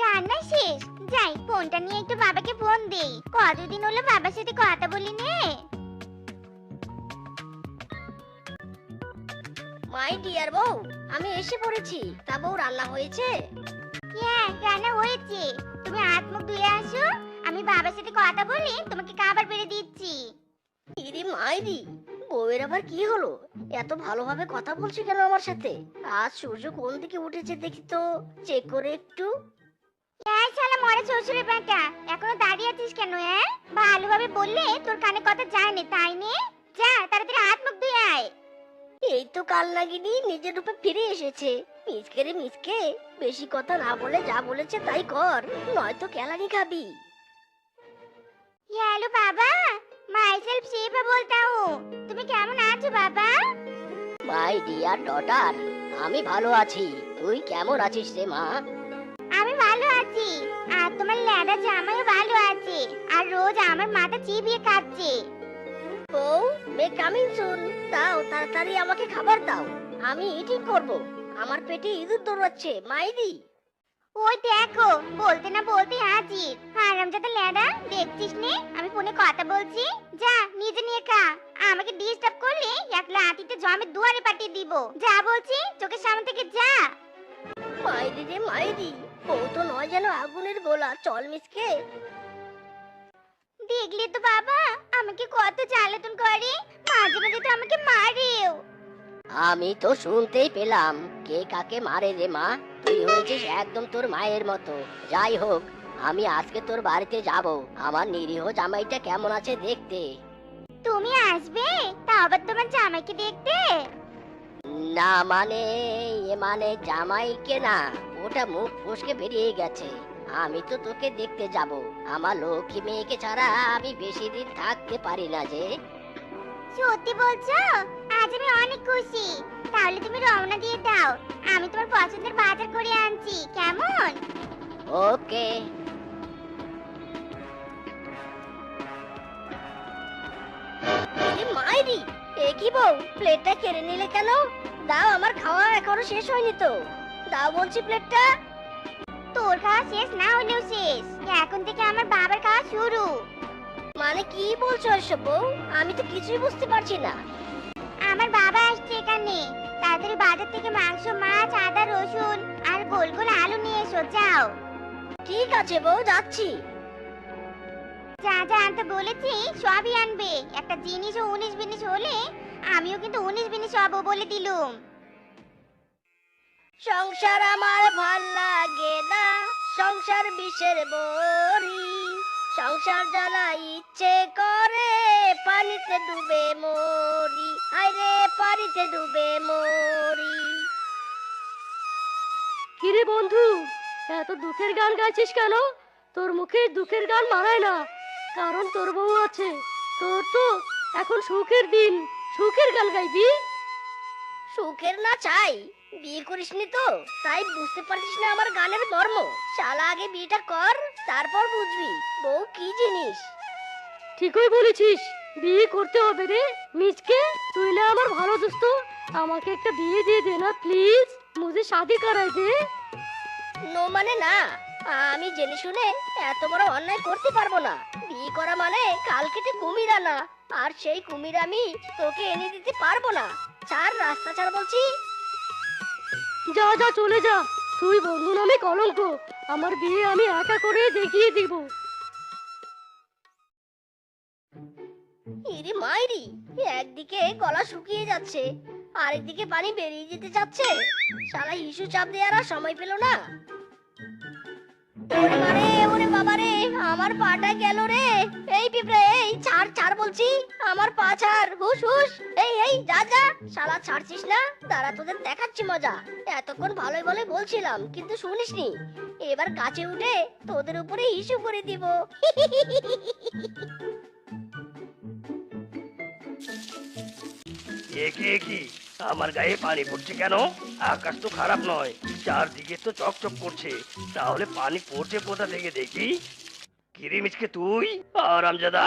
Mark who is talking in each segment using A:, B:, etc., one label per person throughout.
A: রান্না শেষ। যাই ফোনটা নিয়ে একটু বাবাকে ফোন দেই। কতদিন হলো বাবার সাথে কথা বলি নে
B: মাই ডিয়ার বউ আমি এসে পড়েছি। তা বউ রান্না হয়েছে?
A: হ্যাঁ রান্না হয়েছে। তুমি হাত মুখ ধুয়ে আসো। আমি বাবার সাথে কথা বলি তোমাকে খাবার বেড়ে দিচ্ছি।
B: ইরে মাইরি বউয়ের আবার কি হলো? এত ভালোভাবে কথা বলছে কেন আমার সাথে? আজ সূর্য কোন দিকে উঠেছে দেখি তো। চেক করে একটু।
A: এই মরে শ্বশুরে ব্যাংকা এখনও দাঁড়িয়ে আছিস কেন হ্যাঁ ভালোভাবে বললে তোর কানে কথা যায়নি তাই যা তাড়াতাড়ি হাত মুখ আয়।
B: এই তো কাল লাগিনি নিজের রূপে ফিরে এসেছে। মিসকে রে মিসকে বেশি কথা না বলে যা বলেছে তাই কর নয়তো কেলানি খাবি।
A: হ্যালো বাবা মাইসেলফ শিবা বলতা হুঁ তুমি কেমন আছো বাবা?
B: মাই ডিয়ার ডটার আমি ভালো আছি। তুই কেমন আছিস রে মা?
A: ল্যাডা জামাইও ভালো আছে আর রোজ আমার মাথা চিবিয়ে খাচ্ছে।
B: বউ মে কামিং সুন দাও তাড়াতাড়ি আমাকে খাবার দাও। আমি ইটিং করব। আমার পেটে ইঁদুর দৌড়াচ্ছে মাইরি।
A: ওই দেখো বলতে না বলতে হাজির। হারামজাদা ল্যাডা দেখছিস নে আমি ফোনে কথা বলছি। যা নিজে নিয়ে খা। আমাকে ডিস্টার্ব করলে এক লাঠিতে জমের দুয়ারে পাঠিয়ে দিব। যা বলছি চোখের সামনে থেকে যা।
B: মাইরি রে মাইরি। বউ তো নয় যেন আগুনের গোলা। চল মিসকে।
A: দেখলি তো বাবা আমাকে কত জ্বালাতন করে। মাঝে মাঝে তো আমাকে মারেও।
B: আমি তো শুনতেই পেলাম কে কাকে মারে রে মা? তুই হয়েছিস একদম তোর মায়ের মতো। যাই হোক আমি আজকে তোর বাড়িতে যাব। আমার নিরীহ জামাইটা কেমন আছে দেখতে।
A: তুমি আসবে? তা আবার তোমার জামাইকে দেখতে?
B: না মানে এ মানে জামাইকে না। ওটা মুখ ফসকে বেরিয়ে গেছে। আমি তো তোকে দেখতে যাব। আমার লক্ষ্মী মেয়েকে ছাড়া আমি বেশি দিন থাকতে পারি না যে।
A: সত্যি বলছো? আজ আমি অনেক খুশি। তাহলে তুমি রওনা দিয়ে দাও। আমি তোমার পছন্দের বাজার করে আনছি। কেমন?
B: ওকে। মাইরি এ কি বউ? প্লেটটা কেড়ে নিলে কেন? দাও আমার খাওয়া এখনও শেষ হয়নি তো। দাও বলছি প্লেটটা?
A: তোর খাওয়া শেষ না হলেও শেষ। এখন থেকে আমার বাবার খাওয়া শুরু।
B: মানে কি বলছো এসব বউ? আমি তো কিছুই বুঝতে পারছি না।
A: আমার বাবা আসছে এখানে। তাড়াতাড়ি বাজার থেকে মাংস, মাছ, আদা, রসুন আর গোল গোল আলু নিয়ে এসো, যাও।
B: ঠিক আছে বউ, যাচ্ছি।
A: যা যা আনতে বলেছি, সবই আনবে। একটা জিনিস ও উনিশ বিনিশ হলে আমিও কিন্তু উনিশ বিনিশ হব বলে দিলুম।
B: সংসার আমার ভালো লাগে না সংসার বিষের বড়ি। সংসার জ্বালা ইচ্ছে করে পানিতে ডুবে মরি। আরে পানিতে ডুবে মরি।
C: কিরে বন্ধু এত দুঃখের গান গাইছিস কেন? তোর মুখে দুঃখের গান মানায় না। কারণ তোর বউ আছে। তোর তো এখন সুখের দিন। সুখের গান গাইবি?
B: সুখের না চাই বিয়ে করিসনি তো তাই বুঝতে পারছিস না আমার গানের মর্ম। শালা আগে বিয়েটা কর তারপর বুঝবি বউ কি জিনিস।
C: ঠিকই বলেছিস বিয়ে করতে হবে রে। মিজকে তুই না আমার ভালো দোস্ত আমাকে একটা বিয়ে দিয়ে দে না প্লিজ। মুঝে শাদি করাই দে।
B: নো মানে না আমি জেনে শুনে এত বড় অন্যায় করতে পারব না। বিয়ে করা মানে কাল কেটে কুমির আনা আর সেই কুমির আমি তোকে এনে দিতে পারব না। চার রাস্তা ছাড় বলছি।
C: যা যা, চলে যা। তুই বন্ধু নামে কলঙ্ক। আমার বিয়ে আমি একা করে দেখিয়ে দিব।
B: ইরে মাইরি, একদিকে গলা শুকিয়ে যাচ্ছে, আরেকদিকে পানি বেরিয়ে যেতে চাচ্ছে। শালা হিসু চাপ দেওয়ার আর সময় পেল না। ওরে মারে ওরে বাবা আমার পাটা গেল রে। এই পিঁপড়ে, এই ছাড়। বলছি, আমার পা ছাড় হুস হুস এই এই, যা যা, শালা ছাড়ছিস না? তারা তোদের দেখাচ্ছি মজা। এতক্ষণ ভালোই ভালোই বলছিলাম, কিন্তু শুনিসনি। এবার গাছে উঠে তোদের উপরে হিসু করে দিব।
D: একে কি? আমার গায়ে পানি পড়ছে কেন? আকাশ তো খারাপ নয়, চারদিকে তো চকচক করছে। তাহলে পানি পড়ছে কোথা থেকে দেখি? কিরিমিচকে তুই আরামজাদা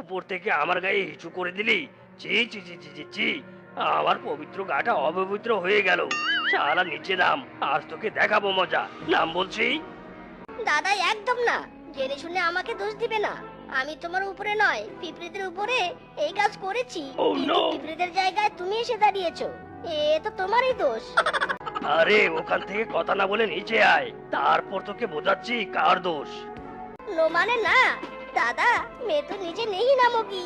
D: উপর থেকে আমার গায়ে হিচু করে দিলি। চি চি চি চি চি আমার পবিত্র গাটা অপবিত্র হয়ে গেল। শালা নিচে নাম আজ তোকে দেখাবো মজা। নাম বলছি?
B: দাদা একদম না। জেনে শুনে আমাকে দোষ দিবে না। আমি তোমার উপরে নয় পিঁপড়েদের উপরে এই কাজ করেছি।
D: Oh,
B: পিঁপড়েদের জায়গায় তুমি এসে দাঁড়িয়েছো। এ তো তোমারই দোষ।
D: আরে ওখান থেকে কথা না বলে নিচে আয়। তারপর তোকে বোঝাচ্ছি কার দোষ।
B: নো মানে না? দাদা মেয়ে তো নিচে নেই নামকি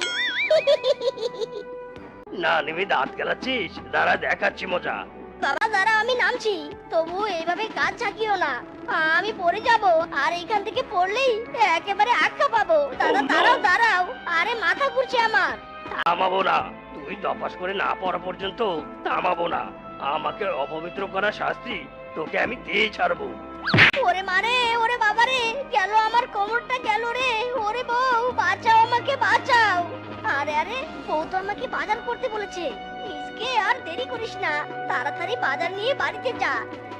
D: না নেমে দাঁত গেলাচ্ছিস। দাঁড়া দেখাচ্ছি মজা।
B: বাবা দাঁড়া আমি নামছি। তবু এইভাবে কাজ ঝাঁকিও না। আমি পড়ে যাব আর এইখান থেকে পড়লেই একেবারে আটকা পাবো। দাদা
D: Oh!
B: দাঁড়াও দাঁড়াও। আরে মাথা ঘুরছে আমার।
D: থামাবো না। তুই তপাস করে না পড়া পর্যন্ত থামাবো না। আমাকে অপবিত্র করা শাস্তি তোকে আমি দিয়ে ছাড়বো।
B: ওরে মারে ওরে বাবারে গেল আমার কোমরটা গেল রে। ওরে বউ বাঁচাও আমাকে বাঁচাও। আরে আরে বউ তো আমাকে বাজার করতে বলেছে। মিসকে আর দেরি করিস না তাড়াতাড়ি বাজার নিয়ে বাড়িতে যা।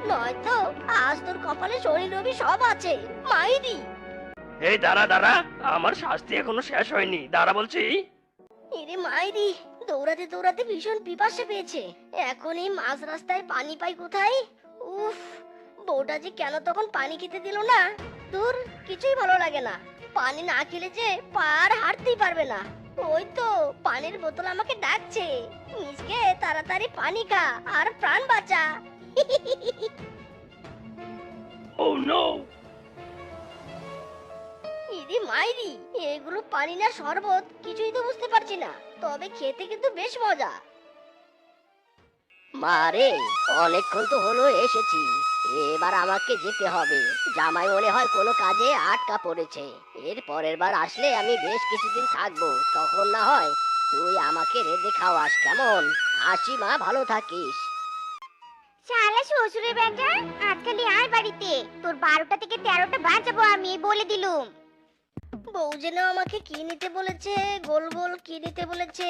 B: নয়তো আজ তোর কপালে শনি রবি সব আছে। মাইরি।
D: এই দাঁড়া দাঁড়া আমার শাস্তি এখনও শেষ হয়নি। দাঁড়া বলছি।
B: এরে মাইরি দৌড়াতে দৌড়াতে ভীষণ পিপাসা পেয়েছে। এখন এই মাঝ রাস্তায় পানি পাই কোথায়? উফ বউটা যে কেন তখন পানি খেতে দিল না? দূর কিছুই ভালো লাগে না। পানি না খেলে যে পার হাঁটতেই পারবে না। ওই তো পানির বোতল আমাকে ডাকছে। মিসকে তাড়াতাড়ি পানি খা আর প্রাণ বাঁচা।
D: ও নো
B: ইদি মাইরি এগুলো পানি না শরবত কিছুই তো বুঝতে পারছি না। তবে খেতে কিন্তু বেশ মজা। মারে অনেকক্ষণ তো হলো এসেছি। এবার আমাকে যেতে হবে। জামাই মনে হয় কোনো কাজে আটকা পড়েছে। এর পরের বার আসলে আমি বেশ কিছুদিন থাকব। তখন না হয় তুই আমাকে রেঁধে খাওয়াস কেমন? আসি মা ভালো থাকিস।
A: শালা শ্বশুরের বেটা আজকালি আয় বাড়িতে। তোর বারোটা থেকে তেরোটা বাজাবো আমি বলে দিলুম।
B: বউ যেন আমাকে কি নিতে বলেছে গোল গোল কি নিতে বলেছে?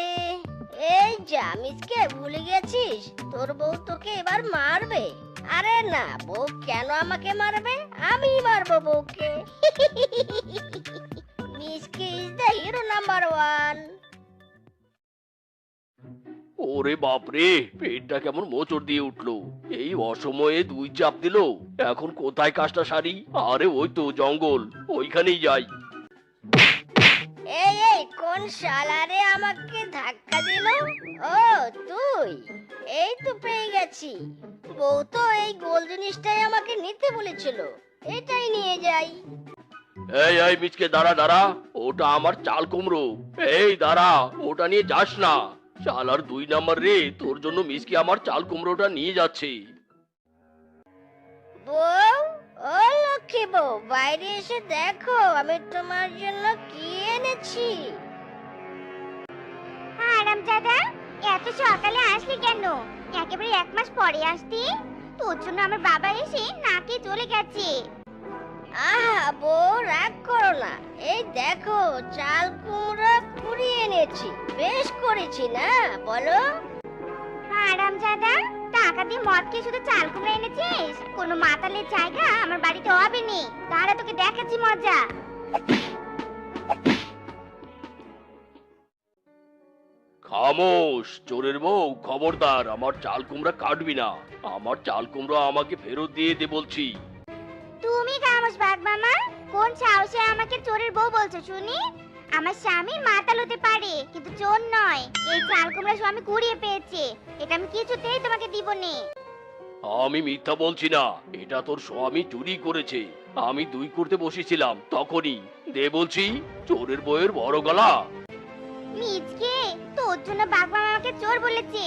B: এই জামিজকে ভুলে গেছিস? তোর বউ তোকে এবার মারবে। আরে না বউ কেন আমাকে মারবে? আমি মারবো বউকে। মিসকে is the hero number one
E: ওরে বাপরে পেটটা কেমন মোচড় দিয়ে উঠল। এই অসময়ে দুই চাপ দিল। এখন কোথায় কাজটা সারি? আরে ওই তো জঙ্গল ওইখানেই যাই।
B: এই এই কোন শালারে আমাকে ধাক্কা দিল? ও তুই। এই তো পেয়ে গেছি। বউ তো এই গোল জিনিসটাই আমাকে নিতে বলেছিল। এটাই নিয়ে যাই।
E: এই এই মিচকে দাঁড়া দাঁড়া। ওটা আমার চাল কুমড়ো। এই দাঁড়া ওটা নিয়ে যাস না। শালার দুই নাম্বার রে তোর জন্য মিসকে আমার চাল কুমড়োটা নিয়ে যাচ্ছে।
B: বউ ও লক্ষ্মী বউ বাইরে এসে দেখো আমি তোমার জন্য কি এনেছি
A: আরাম দাদা এত সকালে আসলি কেন? একেবারে এক মাস পরে আসতি। তোর জন্য আমার বাবা এসে নাকে চলে গেছে।
B: আহা বউ রাগ করো না। এই দেখো চাল কুমড়ো কুড়িয়ে এনেছি। বেশ করেছি না বলো?
A: আরাম দাদা টাকা দিয়ে মদ খেয়ে শুধু চাল কুমড়া এনেছিস? কোনো মাতালের জায়গা আমার বাড়িতে হবে নি। তারা তোকে দেখাচ্ছি মজা।
E: খামোশ চোরের বউ খবরদার আমার চাল কুমড়া কাটবি না। আমার চাল কুমড়ো আমাকে ফেরত দিয়ে দে বলছি।
A: তুমি খামোশ বাঘ মামা কোন সাহসে আমাকে চোরের বউ বলছো শুনি? আমার স্বামী মাতাল হতে পারে কিন্তু চোর নয়। এই চাল কুমড়া স্বামী কুড়িয়ে পেয়েছে এটা আমি কিছুতেই তোমাকে দিব নে।
E: আমি মিথ্যা বলছি না এটা তোর স্বামী চুরি করেছে। আমি দুই করতে বসেছিলাম তখনই। দে বলছি চোরের বইয়ের বড় গলা।
A: নিজকে তোর জন্য মামা আমাকে চোর বলেছে।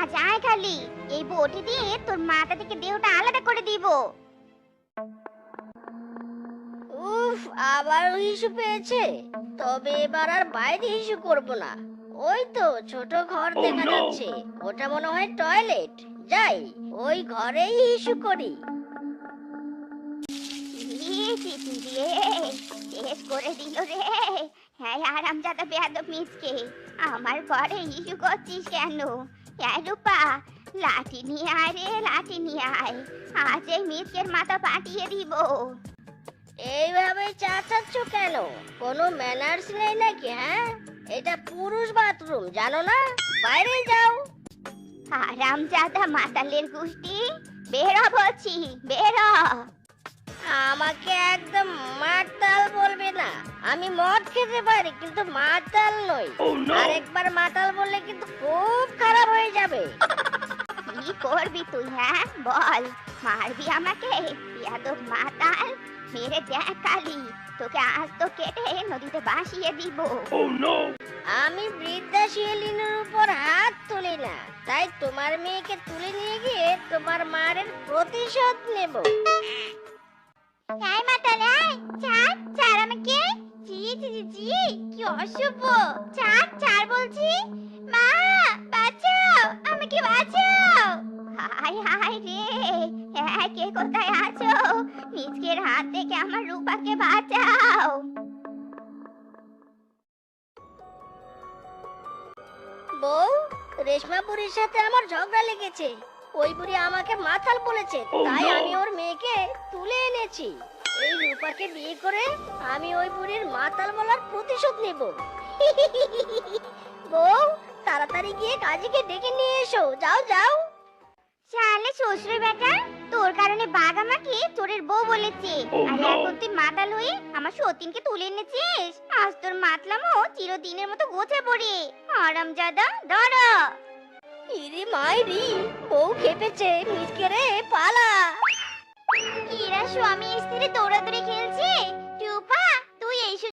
A: আজ আয় খালি এই বটি দিয়ে তোর মাথা থেকে দেহটা আলাদা করে দিব।
B: উফ আবার হিসু পেয়েছে। তবে এবার আর বাইরে হিসু করব না। ওই তো ছোট ঘর
D: Oh,
B: দেখা যাচ্ছে। ওটা মনে হয় টয়লেট। যাই ওই ঘরেই হিসু করি।
A: শেষ করে দিল রে। হ্যাঁ আরাম জাদা বেয়াদব মিসকে আমার ঘরে ইস্যু করছিস কেন? হ্যাঁ রূপা লাঠি নিয়ে আয় রে লাঠি নিয়ে আয়। আজ এই মিসকের মাথা পাঠিয়ে দিব।
B: এইভাবে চাচাচ্ছ কেন? কোনো ম্যানার্স নেই নাকি হ্যাঁ? এটা পুরুষ বাথরুম জানো না? বাইরে যাও।
A: আরাম জাদা মাতালের গুষ্টি বেরো বলছি বেরো।
B: আমাকে একদম মাতাল বলবে না। আমি মদ খেতে পারি কিন্তু মাতাল নই। আর একবার মাতাল বললে কিন্তু খুব খারাপ হয়ে যাবে।
A: কি করবি তুই হ্যাঁ? বল মারবি আমাকে? ইয়াদব মাতাল মেরে দেখ কালি তোকে আজ তো কেটে নদীতে ভাসিয়ে দিব।
B: আমি বৃদ্ধা শিয়ালিনের উপর হাত তুলি না। তাই তোমার মেয়েকে তুলে নিয়ে গিয়ে তোমার মারের প্রতিশোধ নেব।
A: এই মাতাল এই ছাড় আমাকে। জি জি জি জি, কি অশুভ। ছাড় ছাড় বলছি। মা, বাঁচাও, আমাকে বাঁচাও। হাই হাই রে হ্যাঁ কে কোথায় আছো? নিজের হাত থেকে আমার রূপাকে বাঁচাও।
B: বউ রেশমা বুড়ির সাথে আমার ঝগড়া লেগেছে। ওই বুড়ি আমাকে মাথাল বলেছে। তাই আমি ওর মেয়েকে তুলে এনেছি। এই রূপাকে বিয়ে করে আমি ওই বুড়ির মাতাল বলার প্রতিশোধ নেব। বউ তাড়াতাড়ি গিয়ে কাজীকে ডেকে নিয়ে এসো। যাও যাও।
A: শালে শ্বশুর বেটা তোর কারণে বাঘ আমাকে চোরের বউ বলেছে। আর এখন তুই মাতাল হয়ে আমার সতীনকে তুলে এনেছিস? আজ তোর মাতলামও চিরদিনের মতো গোছে পড়ে। আরাম জাদা ধরো
B: ইরি মাইরি বউ খেপেছে মিসকে রে পালা।
A: এরা স্বামী স্ত্রী দৌড়াদৌড়ি খেলছে?